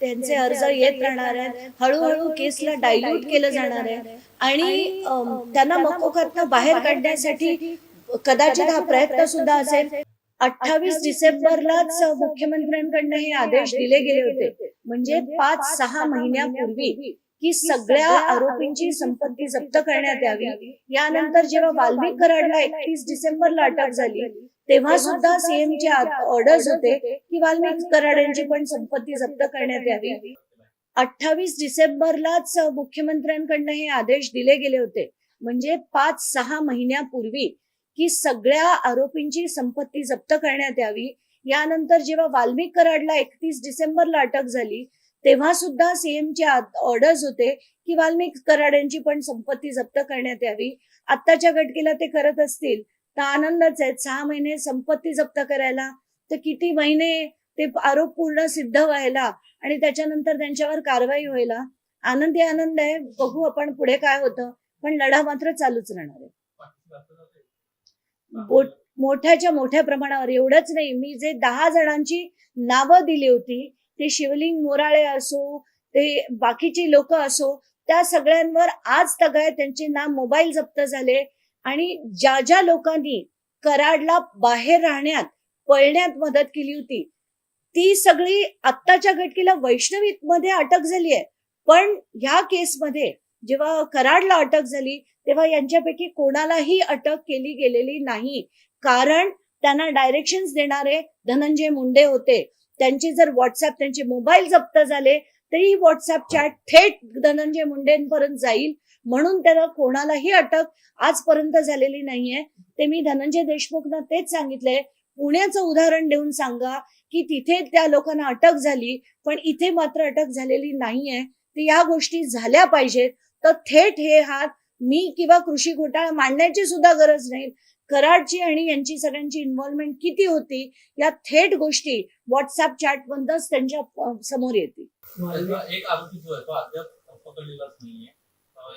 त्यांचे अर्ज येत राहणार आहेत. हळूहळू केसला डायल्यूट केलं जाणार आहे. आणि त्यांना मकोकातनं बाहेर काढण्यासाठी कदाचित हा प्रयत्न सुद्धा असेल. अठ्ठावीस डिसेंबरलाच मुख्यमंत्र्यांकडनं हे आदेश दिले गेले होते. म्हणजे पाच सहा महिन्यापूर्वी की सगळ्या आरोपींची संपत्ती जप्त करण्यात यावी. यानंतर जेव्हा वाल्मिक कराडला एकतीस डिसेंबरला अटक झाली तेव्हा सुद्धा सीएमचे ऑर्डर्स होते की वाल्मिक कराड यांची पण संपत्ती जप्त करण्यात यावी. अठ्ठावीस डिसेंबरलाच मुख्यमंत्र्यांकडनं हे आदेश दिले गेले होते. म्हणजे पाच सहा महिन्यापूर्वी की सगळ्या आरोपींची संपत्ती जप्त करण्यात यावी. यानंतर जेव्हा वाल्मिक कराडला एकतीस डिसेंबरला अटक झाली तेव्हा सुद्धा सीएमचे ऑर्डर्स होते की वाल्मिक कराड यांची पण संपत्ती जप्त करण्यात यावी. आत्ताच्या घटकेला ते करत असतील तर आनंदच आहे सहा महिने संपत्ती जप्त करायला तर किती महिने ते आरोप पूर्ण सिद्ध व्हायला आणि त्याच्यानंतर त्यांच्यावर कारवाई व्हायला. आनंदी आनंद आहे. बघू आपण पुढे काय होतं. पण लढा मात्र चालूच राहणार आहे. मोठ्याच्या मोठ्या प्रमाणावर. एवढंच नाही. मी जे दहा जणांची नावं दिली होती ते शिवलिंग मोराळे असो ते बाकीची लोक असो त्या सगळ्यांवर आज तगाय त्यांचे नाव मोबाईल जप्त झाले. आणि ज्या ज्या लोकांनी कराडला बाहेर राहण्यात पळण्यात मदत केली होती ती सगळी आत्ताच्या घटकेला वैष्णवीत मध्ये अटक झाली आहे. पण ह्या केसमध्ये जेव्हा कराडला अटक झाली तेव्हा यांच्यापैकी कोणालाही अटक केली गेलेली नाही. कारण त्यांना डायरेक्शन्स देणारे धनंजय मुंडे होते. त्यांचे जर व्हॉट्सअप त्यांचे मोबाईल जप्त झाले तरी व्हॉट्सअप चॅट थेट धनंजय मुंडेंपर्यंत जाईल. म्हणून त्याला कोणालाही अटक आजपर्यंत झालेली नाहीये. ते मी धनंजय देशमुखना तेच सांगितलंय. पुण्याचं उदाहरण देऊन सांगा की तिथे त्या लोकांना अटक झाली पण इथे मात्र अटक झालेली नाहीये. तर या गोष्टी झाल्या पाहिजेत. तर थेट हे हात मी किंवा कृषी घोटाळा मांडण्याची सुद्धा गरज नाही. कराडची आणि यांची सगळ्यांची इन्व्हॉल्वमेंट किती होती या थेट गोष्टी व्हॉट्सअप चॅट मधनच त्यांच्यासमोर येतील. एक आरोपी जो आहे तो अद्याप पकडलेलाच नाहीये.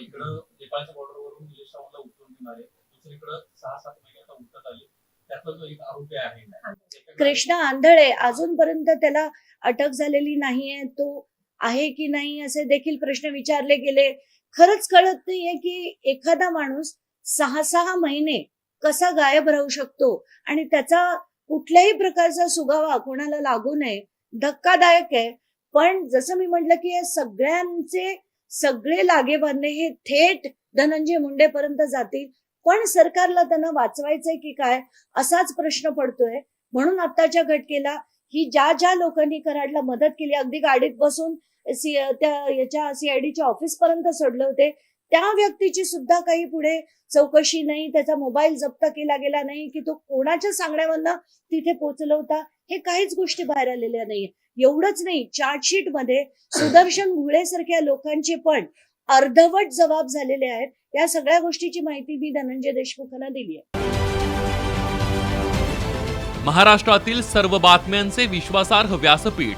इकडं नेपाळच्या बॉर्डरवरून निलेश घेणारे दुसरीकडं सहा सात महिन्याचा उठत आले. त्यातला जो एक आरोपी आहे कृष्णा आंधळे अजूनपर्यंत त्याला अटक झालेली नाहीये. तो आहे की नाही असे देखील प्रश्न विचारले गेले. खरंच कळत नाहीये की एखादा माणूस सहा सहा महिने कसा गायब राहू शकतो? आणि त्याचा कुठल्याही प्रकारचा सुगावा कोणाला लागू नये धक्कादायक आहे. पण जसं मी म्हटलं की या सगळ्यांचे सगळे लागेबांधे हे थेट धनंजय मुंडेपर्यंत जातील. पण सरकारला त्यांना वाचवायचंय की काय असाच प्रश्न पडतोय. म्हणून आत्ताच्या घटकेला ही ज्या ज्या लोकांनी कराडला मदत केली अगदी गाडीत बसून सी त्या याच्या सीआयडीच्या ऑफिस पर्यंत सोडले होते. त्या व्यक्तीची सुद्धा काही पुढे चौकशी नाही त्याचा मोबाईल जप्त केला गेला नाही की तो कोणाच्या सांगण्यावरनं तिथे पोहोचला होता हे काहीच गोष्टी बाहेर आलेल्या नाहीये. एवढंच नाही चार्जशीटमध्ये सुदर्शन घुळेसारख्या लोकांचे पण अर्धवट जबाब झालेले आहेत. या सगळ्या गोष्टीची माहिती मी धनंजय देशमुखांना दिली आहे. महाराष्ट्रातील सर्व बातम्यांचे विश्वासार्ह व्यासपीठ